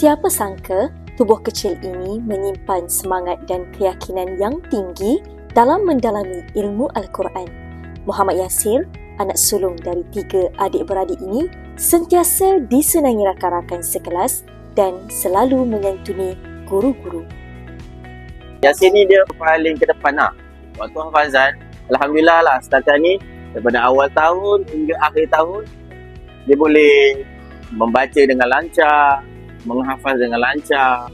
Siapa sangka tubuh kecil ini menyimpan semangat dan keyakinan yang tinggi dalam mendalami ilmu Al-Quran. Muhammad Yasir, anak sulung dari tiga adik-beradik ini, sentiasa disenangi rakan-rakan sekelas dan selalu menyantuni guru-guru. Yasin ni dia paling ke depan lah. Waktu hafazan, Alhamdulillah lah setakat ni daripada awal tahun hingga akhir tahun dia boleh membaca dengan lancar, menghafaz dengan lancar.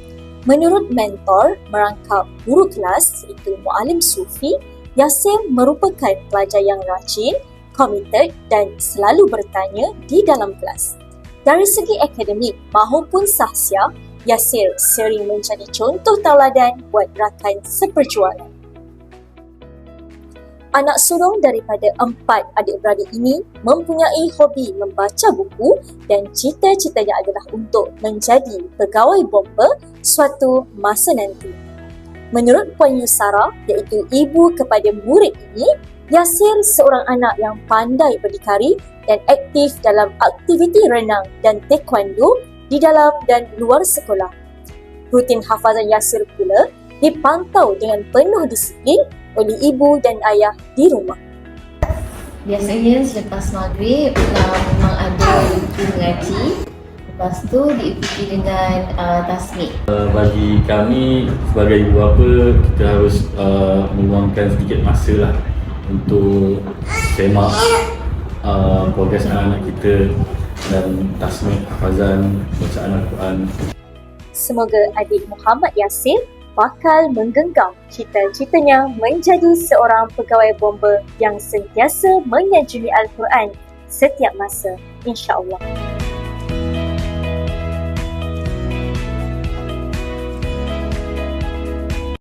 Menurut mentor merangkap guru kelas iaitu Mualim Sufi, Yasir merupakan pelajar yang rajin, committed dan selalu bertanya di dalam kelas. Dari segi akademik maupun sahsia, Yasir sering menjadi contoh tauladan buat rakan seperjuangan. Anak sulung daripada empat adik-beradik ini mempunyai hobi membaca buku dan cita-citanya adalah untuk menjadi pegawai bomba suatu masa nanti. Menurut Puan Yusara, iaitu ibu kepada murid ini, Yasir seorang anak yang pandai berdikari dan aktif dalam aktiviti renang dan taekwondo di dalam dan luar sekolah. Rutin hafazan Yasir pula dipantau dengan penuh disiplin oleh ibu dan ayah di rumah. Biasanya selepas maghrib uh, memang ada buku mengaji. Lepas tu diikuti dengan uh, tasmik. Uh, bagi kami sebagai ibu bapa kita harus uh, meluangkan sedikit masa lah untuk semak uh, progres anak-anak kita dan tasmik hafazan bacaan Al-Quran. Semoga adik Muhammad Yasir bakal menggenggam cita-citanya menjadi seorang pegawai bomba yang sentiasa menyanjuni Al-Quran setiap masa insya-Allah.